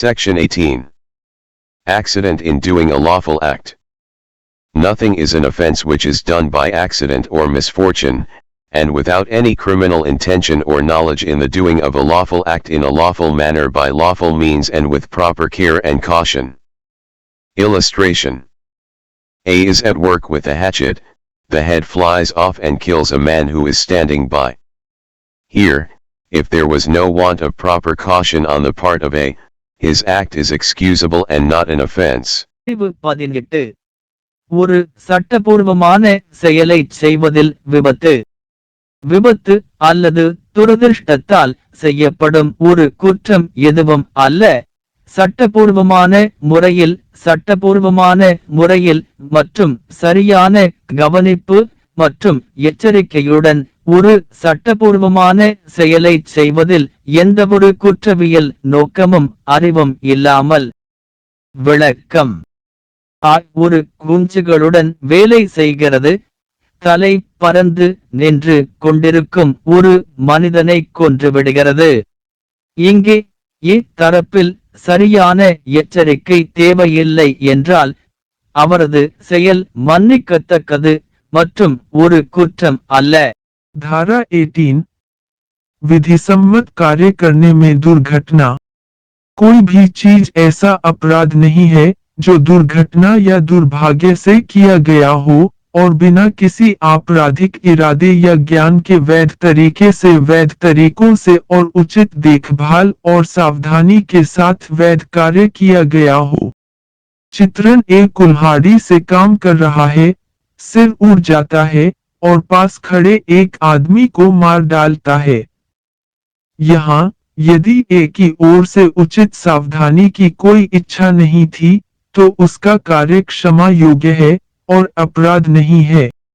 Section 18. Accident in doing a lawful act. Nothing is an offense which is done by accident or misfortune, and without any criminal intention or knowledge in the doing of a lawful act in a lawful manner by lawful means and with proper care and caution. Illustration A is at work with a hatchet, the head flies off and kills a man who is standing by. Here, if there was no want of proper caution on the part of A, his act is excusable and not an offense. பதினெட்டு. ஒரு சட்டபூர்வமான செயலை செய்வதில் விபத்து. விபத்து அல்லது துரதிர்ஷ்டத்தால் செய்யப்படும் ஒரு குற்றம் எதுவும் அல்ல. சட்டபூர்வமான முறையில் சட்டபூர்வமான முறையில் மற்றும் சரியான கவனிப்பு மற்றும் எச்சரிக்கையுடன் ஒரு சட்டபூர்வமான செயலை செய்வதில் எந்தவொரு குற்றவியல் நோக்கமும் அறிவும் இல்லாமல். விளக்கம். ஆ ஒரு குஞ்சுகளுடன் வேலை செய்கிறது. தலை பறந்து நின்று கொண்டிருக்கும் ஒரு மனிதனை கொன்றுவிடுகிறது இங்கே இத்தரப்பில் சரியான எச்சரிக்கை தேவையில்லை என்றால் அவரது செயல் மன்னிக்கத்தக்கது மற்றும் ஒரு குற்றம் அல்ல. धारा 18 विधिसम्मत कार्य करने में दुर्घटना। कोई भी चीज़ ऐसा अपराध नहीं है, जो दुर्घटना या दुर्भाग्य से किया गया हो, और बिना किसी आपराधिक इरादे या ज्ञान के वैध तरीके से वैध तरीकों से और उचित देखभाल और सावधानी के साथ वैध कार्य किया गया हो। चित्रण एक कुल्हाड़ी से काम कर रहा है, सिर उड़ जाता है और पास खड़े एक आदमी को मार डालता है। यहाँ, यदि एक ही ओर से उचित सावधानी की कोई इच्छा नहीं थी तो उसका कार्य क्षमा योग्य है और अपराध नहीं है।